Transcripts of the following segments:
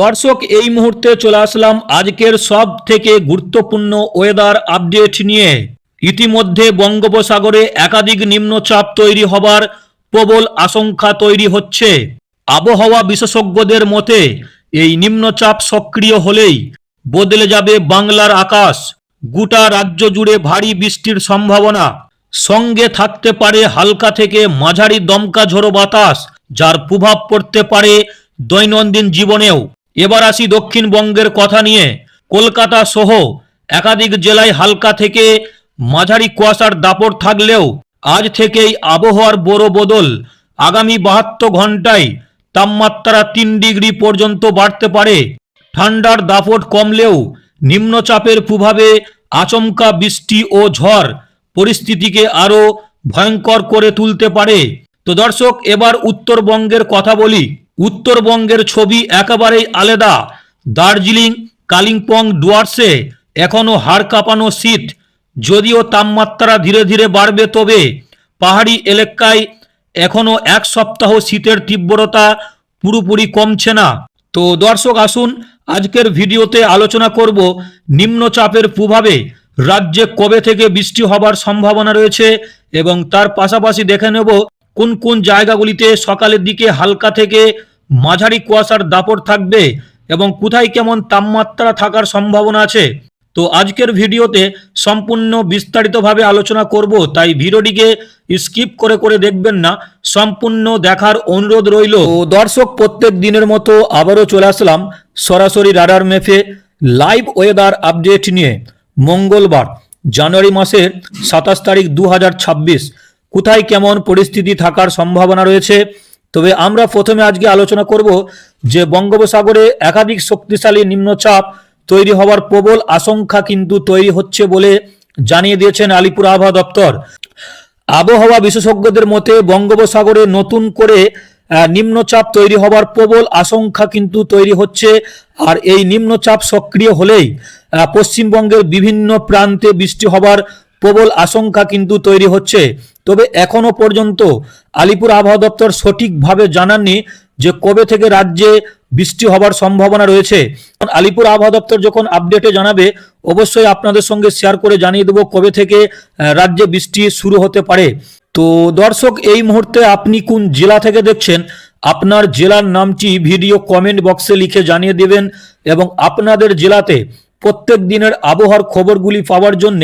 দর্শক, এই মুহূর্তে চলে আসলাম আজকের সব থেকে গুরুত্বপূর্ণ ওয়েদার আপডেট নিয়ে। ইতিমধ্যে বঙ্গোপসাগরে একাধিক নিম্নচাপ তৈরি হবার প্রবল আশঙ্কা তৈরি হচ্ছে। আবহাওয়া বিশেষজ্ঞদের মতে, এই নিম্নচাপ সক্রিয় হলেই বদলে যাবে বাংলার আকাশ। গোটা রাজ্য জুড়ে ভারী বৃষ্টির সম্ভাবনা। সঙ্গে থাকতে পারে হালকা থেকে মাঝারি দমকা ঝোড়ো বাতাস, যার প্রভাব পড়তে পারে দৈনন্দিন জীবনেও। এবার আসি দক্ষিণবঙ্গের কথা নিয়ে। কলকাতা সহ একাধিক জেলায় হালকা থেকে মাঝারি কুয়াশার দাপট থাকলেও আজ থেকেই আবহাওয়ার বড় বদল আগামী বাহাত্তর ঘন্টায় তাপমাত্রা তিন ডিগ্রি পর্যন্ত বাড়তে পারে। ঠান্ডার দাপট কমলেও নিম্নচাপের প্রভাবে আচমকা বৃষ্টি ও ঝড় পরিস্থিতিকে আরও ভয়ঙ্কর করে তুলতে পারে। তো দর্শক, এবার উত্তরবঙ্গের কথা বলি। উত্তরবঙ্গের ছবি একেবারেই আলাদা। দার্জিলিং, কালিম্পং ডুয়ার্সে এখনও হাড় কাঁপানো শীত। যদিও তাপমাত্রা ধীরে ধীরে বাড়বে, তবে পাহাড়ি এলাকায় এখনও এক সপ্তাহ শীতের তীব্রতা পুরোপুরি কমছে না। তো দর্শক, আসুন আজকের ভিডিওতে আলোচনা করব নিম্নচাপের প্রভাবে। রাজ্যে কবে থেকে বৃষ্টি হবার সম্ভাবনা রয়েছে? এবং তার পাশাপাশি দেখে নেব কোন কোন জায়গাগুলিতে সকালের দিকে হালকা থেকে মাঝারি কুয়াশার দাপট থাকবে এবং কোথায় কেমন তাপমাত্রা থাকার সম্ভাবনা আছে? তো আজকের ভিডিওতে সম্পূর্ণ বিস্তারিতভাবে আলোচনা করব, তাই ভিডিওটিকে স্কিপ করে করে দেখবেন না, সম্পূর্ণ দেখার অনুরোধ রইল। দর্শক, প্রত্যেক দিনের মতো আবারও চলে আসলাম সরাসরি রাডার মেফে লাইভ ওয়েদার আপডেট নিয়ে। মঙ্গলবার, জানুয়ারি মাসের সাতাশ তারিখ দু হাজার ছাব্বিশ। কোথায় কেমন পরিস্থিতি থাকার সম্ভাবনা রয়েছে? তবে আমরা প্রথমে আজকে আলোচনা করব যে বঙ্গোপসাগরে একাধিক শক্তিশালী নিম্নচাপ তৈরি হওয়ার প্রবল আশঙ্কা কিন্তু তৈরি হচ্ছে বলে জানিয়ে দিয়েছেন আলিপুর আবহাওয়া দপ্তর। আবহাওয়া বিশেষজ্ঞদের মতে বঙ্গোপসাগরে নতুন করে নিম্নচাপ তৈরি হবার প্রবল আশঙ্কা কিন্তু তৈরি হচ্ছে। আর এই নিম্নচাপ সক্রিয় হলেই পশ্চিমবঙ্গের বিভিন্ন প্রান্তে বৃষ্টি হবার প্রবল আশঙ্কা কিন্তু তৈরি হচ্ছে। তবে এখনও পর্যন্ত আলিপুর আবহাওয়া দপ্তর সঠিকভাবে জানাননি যে কবে থেকে রাজ্যে বৃষ্টি হবার সম্ভাবনা রয়েছে। আলিপুর আবহাওয়া দপ্তর যখন আপডেটে জানাবে, অবশ্যই আপনাদের সঙ্গে শেয়ার করে জানিয়ে দেবো কবে থেকে রাজ্যে বৃষ্টি শুরু হতে পারে। তো দর্শক, এই মুহূর্তে আপনি কোন জেলা থেকে দেখছেন? আপনার জেলার নামটি ভিডিও কমেন্ট বক্সে লিখে জানিয়ে দেবেন এবং আপনাদের জেলাতে প্রত্যেক দিনের আবহাওয়ার খবরগুলি পাওয়ার জন্য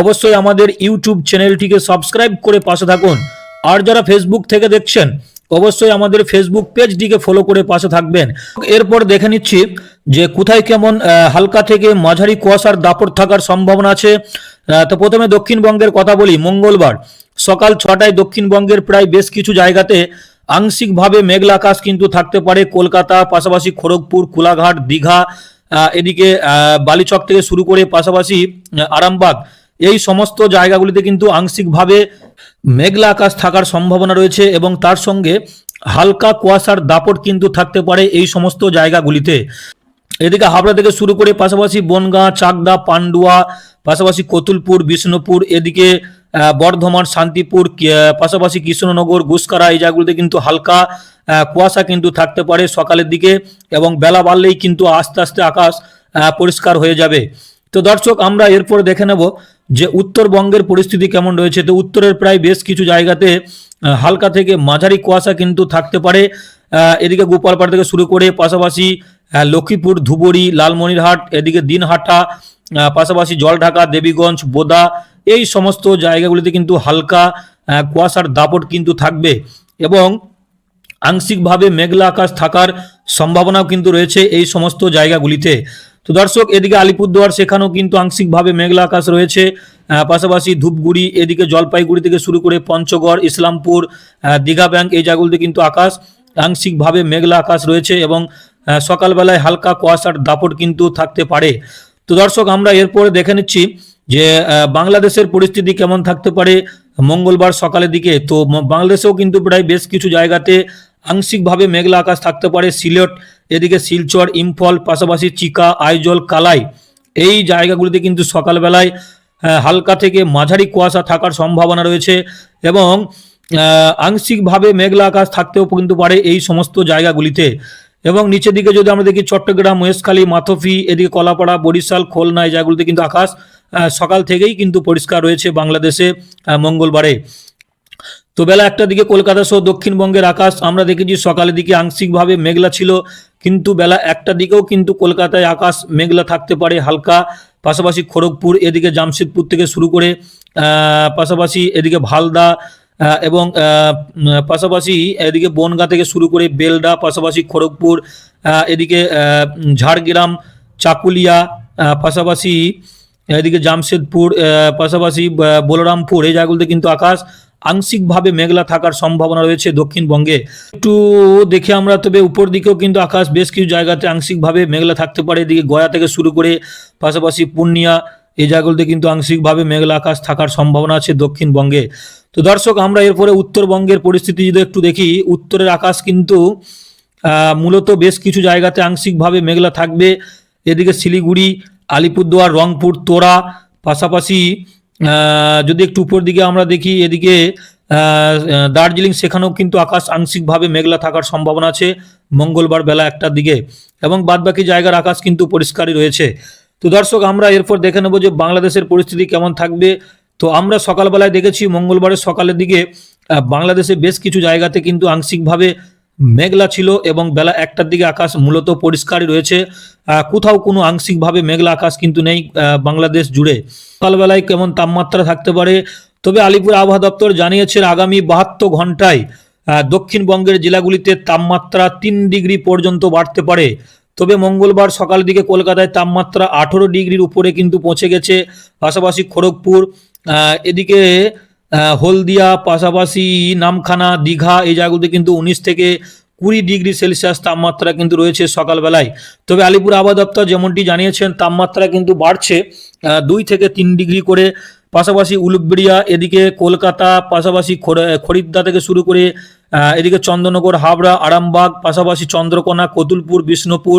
অবশ্যই আমাদের ইউটিউব চ্যানেলটিকে সাবস্ক্রাইব করে পাশে থাকুন। আর যারা ফেসবুক থেকে দেখছেন, অবশ্যই আমাদের ফেসবুক পেজটিকে ফলো করে পাশে থাকবেন। এরপর দেখে নিচ্ছি যে কোথায় কেমন হালকা থেকে মাঝারি কুয়াশার দাপট থাকার সম্ভাবনা আছে। তো প্রথমে দক্ষিণবঙ্গের কথা বলি, মঙ্গলবার সকাল ছটায় দক্ষিণবঙ্গের প্রায় বেশ কিছু জায়গাতে আংশিকভাবে মেঘলা আকাশ কিন্তু থাকতে পারে। কলকাতা, পাশাপাশি খড়গপুর, কোলাঘাট, দীঘা এদিকে বালিচক থেকে শুরু করে পাশাপাশি আরামবাগ, এই সমস্ত জায়গাগুলিতে কিন্তু আংশিকভাবে মেঘলা আকাশ থাকার সম্ভাবনা রয়েছে এবং তার সঙ্গে হালকা কুয়াশার দাপট কিন্তু থাকতে পারে এই সমস্ত জায়গাগুলিতে। এদিকে হাবড়া থেকে শুরু করে পাশাপাশি বনগাঁ, চাকদা, পান্ডুয়া, পাশাপাশি কতুলপুর, বিষ্ণুপুর, এদিকে বর্ধমান, শান্তিপুর পাশাপাশি কৃষ্ণনগর, গুসকারা, এই জায়গাগুলিতে কিন্তু হালকা কুয়াশা কিন্তু থাকতে পারে সকালের দিকে এবং বেলা বাড়লেই কিন্তু আস্তে আস্তে আকাশ পরিষ্কার হয়ে যাবে। তো দর্শক, আমরা এরপর দেখে নেব যে উত্তরবঙ্গের পরিস্থিতি কেমন রয়েছে। তো উত্তরের প্রায় বেশ কিছু জায়গাতে হালকা থেকে মাঝারি কুয়াশা কিন্তু থাকতে পারে। এদিকে গোপালপাড়া থেকে শুরু করে পাশাপাশি লক্ষ্মীপুর, ধুবড়ি, লালমনিরহাট, এদিকে দিনহাটা পাশাপাশি জলঢাকা, দেবীগঞ্জ, বোদা এই সমস্ত জায়গাগুলিতে কিন্তু হালকা কুয়াশার দাপট কিন্তু থাকবে এবং আংশিকভাবে মেঘলা আকাশ থাকার সম্ভাবনাও কিন্তু রয়েছে এই সমস্ত জায়গাগুলিতে। তো দর্শক, এদিকে আলিপুরদুয়ার, সেখানেও কিন্তু আংশিকভাবে মেঘলা আকাশ রয়েছে। পাশাপাশি ধূপগুড়ি, এদিকে জলপাইগুড়ি থেকে শুরু করে পঞ্চগড়, ইসলামপুর দীঘা ব্যাংক এই জায়গাগুলিতে কিন্তু আকাশ আংশিকভাবে মেঘলা আকাশ রয়েছে এবং সকালবেলায় হালকা কুয়াশার দাপট কিন্তু থাকতে পারে। তো দর্শক, আমরা এরপরে দেখে নিচ্ছি যে বাংলাদেশের পরিস্থিতি কেমন থাকতে পারে মঙ্গলবার সকালের দিকে? তো বাংলাদেশেও কিন্তু প্রায় বেশ কিছু জায়গাতে আংশিকভাবে মেঘলা আকাশ থাকতে পারে। সিলেট, এদিকে শিলচর, ইম্ফল, পাশাপাশি চিকা, আইজল, কালাই এই জায়গাগুলিতে কিন্তু সকালবেলায় হালকা থেকে মাঝারি কুয়াশা থাকার সম্ভাবনা রয়েছে এবং আংশিকভাবে মেঘলা আকাশ থাকতেও কিন্তু পারে এই সমস্ত জায়গাগুলিতে। এবং নিচের দিকে যদি আমরা দেখি চট্টগ্রাম মহেশখালী মাথফি, এদিকে কলাপাড়া, বরিশাল, খুলনা, এই জায়গাগুলোতে কিন্তু আকাশ সকাল থেকেই কিন্তু পরিষ্কার রয়েছে বাংলাদেশে মঙ্গলবারে। তো বেলা একটা দিকে কলকাতা সহ দক্ষিণবঙ্গের আকাশ, আমরা দেখেছি সকালের দিকে আংশিকভাবে মেঘলা ছিল, কিন্তু বেলা একটা দিকেও কিন্তু কলকাতায় আকাশ মেঘলা থাকতে পারে হালকা, পাশাপাশি খড়গপুর এদিকে জামশেদপুর থেকে শুরু করে পাশাপাশি এদিকে ভালদা এবং পাশাপাশি এদিকে বনগা থেকে শুরু করে বেলডা, পাশাপাশি খড়গপুর এদিকে ঝাড়গ্রাম, চাকুলিয়া পাশাপাশি এদিকে জামশেদপুর পাশাপাশি বলরামপুর, এই জায়গাগুলোতে কিন্তু আকাশ আংশিকভাবে মেঘলা থাকার সম্ভাবনা রয়েছে দক্ষিণবঙ্গে। একটু দেখে আমরা, তবে উপর দিকেও কিন্তু আকাশ বেশ কিছু জায়গাতে আংশিকভাবে মেঘলা থাকতে পারে। এদিকে গয়া থেকে শুরু করে পাশাপাশি পূর্ণিয়া এই জায়গাগুলোতে কিন্তু আংশিকভাবে মেঘলা আকাশ থাকার সম্ভাবনা আছে দক্ষিণবঙ্গে। তো দর্শক, আমরা এরপরে উত্তরবঙ্গের পরিস্থিতি যদি একটু দেখি, উত্তরের আকাশ কিন্তু মূলত বেশ কিছু জায়গাতে আংশিকভাবে মেঘলা থাকবে। এদিকে শিলিগুড়ি, আলিপুরদুয়ার, রংপুর, তোরা, পাশাপাশি যদি একটু উপর দিকে আমরা দেখি, এদিকে দার্জিলিং, সেখানেও কিন্তু আকাশ আংশিকভাবে মেঘলা থাকার সম্ভাবনা আছে। মঙ্গলবার বেলা একটার দিকে। এবং বাদবাকি জায়গার আকাশ কিন্তু পরিষ্কারই রয়েছে। তো দর্শক, আমরা এরপর দেখে নেব যে বাংলাদেশের পরিস্থিতি কেমন থাকবে। তো আমরা সকালবেলায় দেখেছি, মঙ্গলবারের সকালের দিকে বাংলাদেশে বেশ কিছু জায়গাতে কিন্তু আংশিকভাবে মেঘলা ছিল এবং বেলা একটার দিকে আকাশ মূলত পরিষ্কারই রয়েছে। কোথাও কোনো আংশিকভাবে মেঘলা আকাশ কিন্তু নেই বাংলাদেশ জুড়ে। সকালবেলায় কেমন তাপমাত্রা থাকতে পারে? তবে আলিপুর আবহাওয়া দপ্তর জানিয়েছেন আগামী বাহাত্তর ঘন্টায় দক্ষিণবঙ্গের জেলাগুলিতে তাপমাত্রা তিন ডিগ্রি পর্যন্ত বাড়তে পারে। তবে মঙ্গলবার সকালের দিকে কলকাতায় তাপমাত্রা আঠেরো ডিগ্রির উপরে কিন্তু পৌঁছে গেছে, পাশাপাশি খড়গপুর এদিকে হলদিয়া, পাশাপাশি নামখানা, দীঘা, এই জায়গাগুলোতে কিন্তু উনিশ থেকে কুড়ি ডিগ্রি সেলসিয়াস তাপমাত্রা কিন্তু রয়েছে সকালবেলায়। তবে আলিপুর আবহাওয়া দপ্তর যেমনটি জানিয়েছেন, তাপমাত্রা কিন্তু বাড়ছে দুই থেকে তিন ডিগ্রি করে। পাশাপাশি উলুবেড়িয়া, এদিকে কলকাতা, পাশাপাশি খরিদ্দা থেকে শুরু করে এদিকে চন্দ্রনগর, হাবড়া, আরামবাগ, পাশাপাশি চন্দ্রকোনা, কতুলপুর, বিষ্ণুপুর,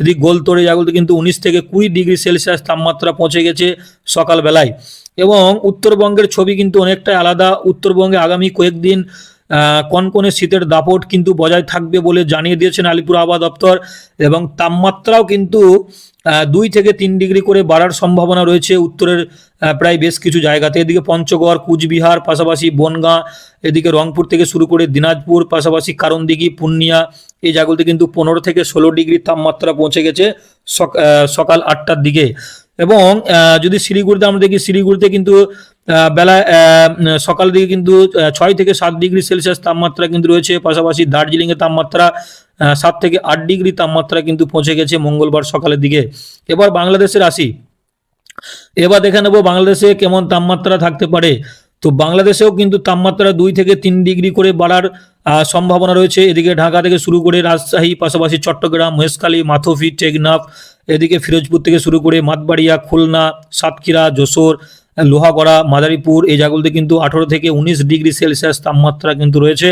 এদিকে গোলতোড়ে জায়গাগুলোতে কিন্তু উনিশ থেকে কুড়ি ডিগ্রি সেলসিয়াস তাপমাত্রা পৌঁছে গেছে সকালবেলায়। এবং উত্তরবঙ্গের ছবি কিন্তু অনেকটাই আলাদা। উত্তরবঙ্গে আগামী কয়েকদিন কনকনে শীতের দাপট কিন্তু বজায় থাকবে বলে জানিয়ে দিয়েছেন আলিপুর আবহাওয়া দপ্তর। এবং তাপমাত্রাও কিন্তু দুই থেকে তিন ডিগ্রি করে বাড়ার সম্ভাবনা রয়েছে। উত্তরের প্রায় বেশ কিছু জায়গাতে। এদিকে পঞ্চগড়, কুচবিহার, পাশাপাশি বনগাঁ, এদিকে রংপুর থেকে শুরু করে দিনাজপুর, পাশাপাশি কারণদিঘি, পূর্ণিয়া, এই জায়গাগুলোতে কিন্তু পনেরো থেকে ষোলো ডিগ্রি তাপমাত্রা পৌঁছে গেছে সকাল আটটার দিকে। এবং যদি শিলিগুড়িতে আমরা দেখি, শিলিগুড়িতে কিন্তু বেলা সকাল দিকে কিন্তু ছয় থেকে সাত ডিগ্রি সেলসিয়াস তাপমাত্রা কিন্তু রয়েছে। পাশাপাশি দার্জিলিংয়ের তাপমাত্রা সাত থেকে আট ডিগ্রি তাপমাত্রা কিন্তু পৌঁছে গেছে মঙ্গলবার সকালের দিকে। এবার বাংলাদেশের আসি এবার দেখে নেব বাংলাদেশে কেমন তাপমাত্রা থাকতে পারে। তো বাংলাদেশেও কিন্তু তাপমাত্রা দুই থেকে তিন ডিগ্রি করে বাড়ার সম্ভাবনা রয়েছে। এদিকে ঢাকা থেকে শুরু করে রাজশাহী, পাশাপাশি চট্টগ্রাম মহেশখালী মাথফি, টেকনাফ, এদিকে ফিরোজপুর থেকে শুরু করে মাতবাড়িয়া, খুলনা, সাতক্ষীরা, যশোর, লোহাগড়া, মাদারীপুর, এই জায়গাগুলোতে কিন্তু আঠেরো থেকে উনিশ ডিগ্রি সেলসিয়াস তাপমাত্রা কিন্তু রয়েছে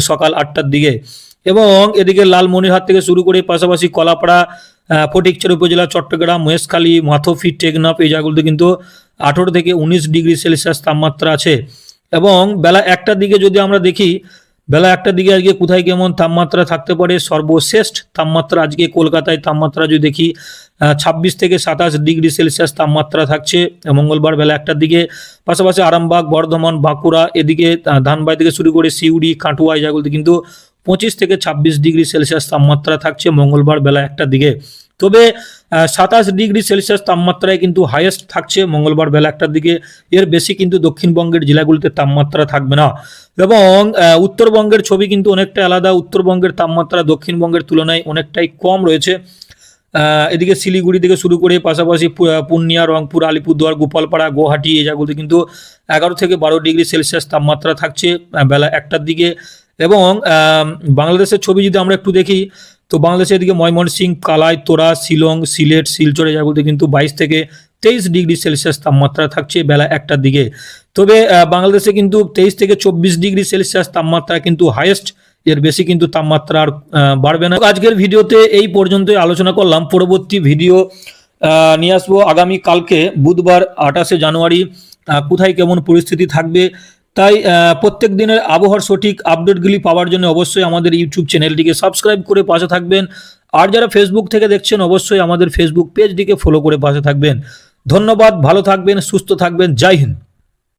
সকাল আটটার দিকে। এবং এদিকে লালমনিরহাট থেকে শুরু করে পাশাপাশি কলাপাড়া ফটিকচর উপজেলা, চট্টগ্রাম, মহেশখালী, মাথফি, টেকনাফ, এই জায়গাগুলোতে কিন্তু আঠেরো থেকে উনিশ ডিগ্রি সেলসিয়াস তাপমাত্রা আছে। এবং বেলা একটার দিকে যদি আমরা দেখি, বেলা একটার দিকে আজকে কোথায় কেমন তাপমাত্রা থাকতে পারে? সর্বশ্রেষ্ঠ তাপমাত্রা আজকে কলকাতায় তাপমাত্রা যদি দেখি ছাব্বিশ থেকে সাতাশ ডিগ্রি সেলসিয়াস তাপমাত্রা থাকছে মঙ্গলবার বেলা একটার দিকে। পাশাপাশি আরামবাগ, বর্ধমান, বাঁকুড়া, এদিকে ধানবাই থেকে শুরু করে সিউড়ি, কাটুয়া, এই জায়গাগুলোতে কিন্তু পঁচিশ থেকে ছাব্বিশ ডিগ্রি সেলসিয়াস তাপমাত্রা থাকছে মঙ্গলবার বেলা একটার দিকে। তবে সাতাশ ডিগ্রি সেলসিয়াস তাপমাত্রায় কিন্তু হাইয়েস্ট থাকছে মঙ্গলবার বেলা একটার দিকে। এর বেশি কিন্তু দক্ষিণবঙ্গের জেলাগুলিতে তাপমাত্রা থাকবে না। এবং উত্তরবঙ্গের ছবি কিন্তু অনেকটা আলাদা। উত্তরবঙ্গের তাপমাত্রা দক্ষিণবঙ্গের তুলনায় অনেকটাই কম রয়েছে। এদিকে শিলিগুড়ি থেকে শুরু করে পাশাপাশি পূর্ণিয়া, রংপুর, আলিপুরদুয়ার, গোপালপাড়া, গুয়াহাটি এই জায়গাগুলোতে কিন্তু এগারো থেকে বারো ডিগ্রি সেলসিয়াস তাপমাত্রা থাকছে বেলা একটার দিকে। এবং বাংলাদেশের ছবি যদি আমরা একটু দেখি, তো বাংলাদেশের এদিকে ময়মনসিংহ, কালাই, তোরা, শিলং, সিলেট, শিলচর জায়গাগুলোতে কিন্তু বাইশ থেকে তেইশ ডিগ্রি সেলসিয়াস তাপমাত্রা থাকছে বেলা একটার দিকে। তবে বাংলাদেশে কিন্তু তেইশ থেকে চব্বিশ ডিগ্রি সেলসিয়াস তাপমাত্রা কিন্তু হাইয়েস্ট এর বেশি কিন্তু তাপমাত্রা আর বাড়বে না। আজকের ভিডিওতে এই পর্যন্তই আলোচনা করলাম। পরবর্তী ভিডিও নিয়ে আসব আগামী কালকে বুধবার আঠাশে জানুয়ারি কোথায় কেমন পরিস্থিতি থাকবে তাই প্রত্যেক দিনের আবহাওয়ার সঠিক আপডেটগুলি পাওয়ার জন্য অবশ্যই আমাদের ইউটিউব চ্যানেলটিকে সাবস্ক্রাইব করে পাশে থাকবেন। আর যারা ফেসবুক থেকে দেখছেন, অবশ্যই আমাদের ফেসবুক পেজটিকে ফলো করে পাশে থাকবেন। ধন্যবাদ, ভালো থাকবেন, সুস্থ থাকবেন। জয় হিন্দ।